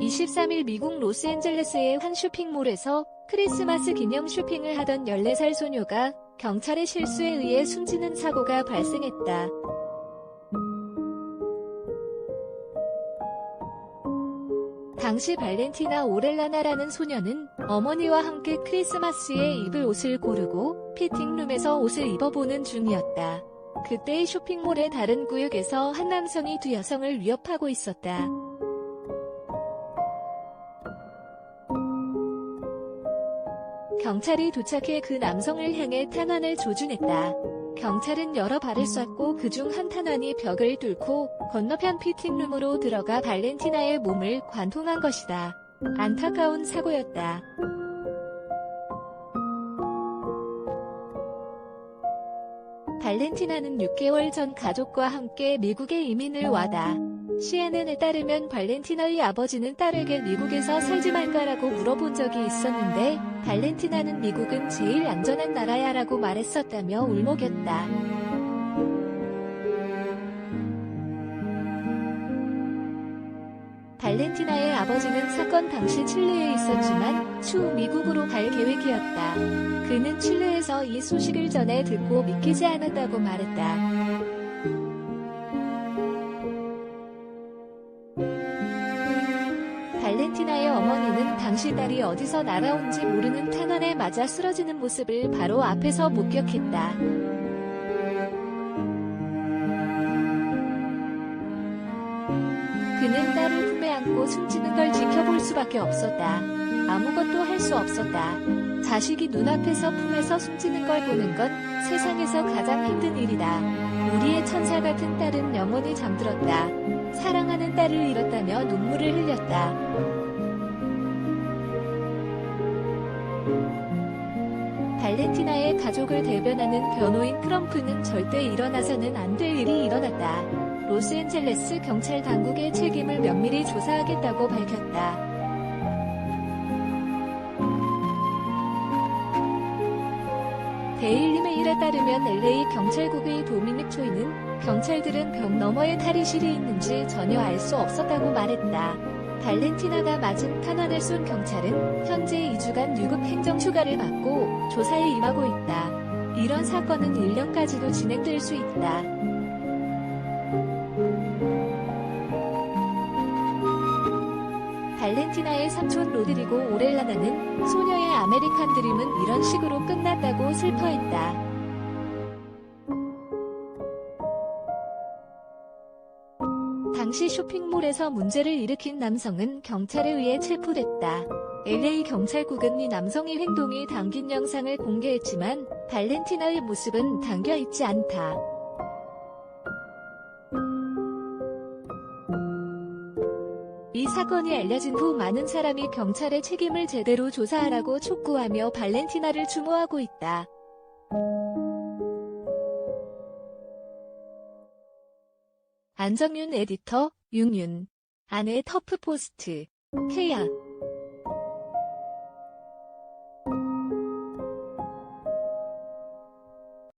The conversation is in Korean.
23일 미국 로스앤젤레스의 한 쇼핑몰에서 크리스마스 기념 쇼핑을 하던 14살 소녀가 경찰의 실수에 의해 숨지는 사고가 발생했다. 당시 발렌티나 오렐라나라는 소녀는 어머니와 함께 크리스마스에 입을 옷을 고르고 피팅룸에서 옷을 입어보는 중이었다. 그때의 쇼핑몰의 다른 구역에서 한 남성이 두 여성을 위협하고 있었다. 경찰이 도착해 그 남성을 향해 탄환을 조준했다. 경찰은 여러 발을 쐈고 그중 한 탄환이 벽을 뚫고 건너편 피팅룸으로 들어가 발렌티나의 몸을 관통한 것이다. 안타까운 사고였다. 발렌티나는 6개월 전 가족과 함께 미국에 이민을 와다. CNN에 따르면 발렌티나의 아버지는 딸에게 미국에서 살지 말까라고 물어본 적이 있었는데 발렌티나는 미국은 제일 안전한 나라야 라고 말했었다며 울먹였다. 발렌티나의 아버지는 사건 당시 칠레에 있었지만 추후 미국으로 갈 계획이었다. 그는 칠레에서 이 소식을 전해 듣고 믿기지 않았다고 말했다. 발렌티나의 어머니는 당시 딸이 어디서 날아온지 모르는 탄환에 맞아 쓰러지는 모습을 바로 앞에서 목격했다. 그는 딸을 품에 안고 숨지는 걸 지켜볼 수밖에 없었다. 아무것도 할 수 없었다. 자식이 눈앞에서 품에서 숨지는 걸 보는 건 세상에서 가장 힘든 일이다. 우리의 천사 같은 딸은 영원히 잠들었다. 사랑하는 딸을 잃었다며 눈물을 흘렸다. 발렌티나의 가족을 대변하는 변호인 트럼프는 절대 일어나서는 안 될 일이 일어났다. 로스앤젤레스 경찰 당국의 책임을 면밀히 조사하겠다고 밝혔다. 데일 따르면 LA 경찰국의 도미닉 초이는 경찰들은 벽 너머에 탈의실이 있는지 전혀 알 수 없었다고 말했다. 발렌티나가 맞은 탄환을 쏜 경찰은 현재 2주간 유급 행정 휴가를 받고 조사에 임하고 있다. 이런 사건은 1년까지도 진행될 수 있다. 발렌티나의 삼촌 로드리고 오렐라나는 소녀의 아메리칸 드림은 이런 식으로 끝났다고 슬퍼했다. 당시 쇼핑몰에서 문제를 일으킨 남성은 경찰에 의해 체포됐다. LA 경찰국은 이 남성의 행동이 담긴 영상을 공개했지만 발렌티나의 모습은 담겨 있지 않다. 이 사건이 알려진 후 많은 사람이 경찰의 책임을 제대로 조사하라고 촉구하며 발렌티나를 추모하고 있다. 안정윤 에디터, 윤윤. 아내 터프포스트. 케야.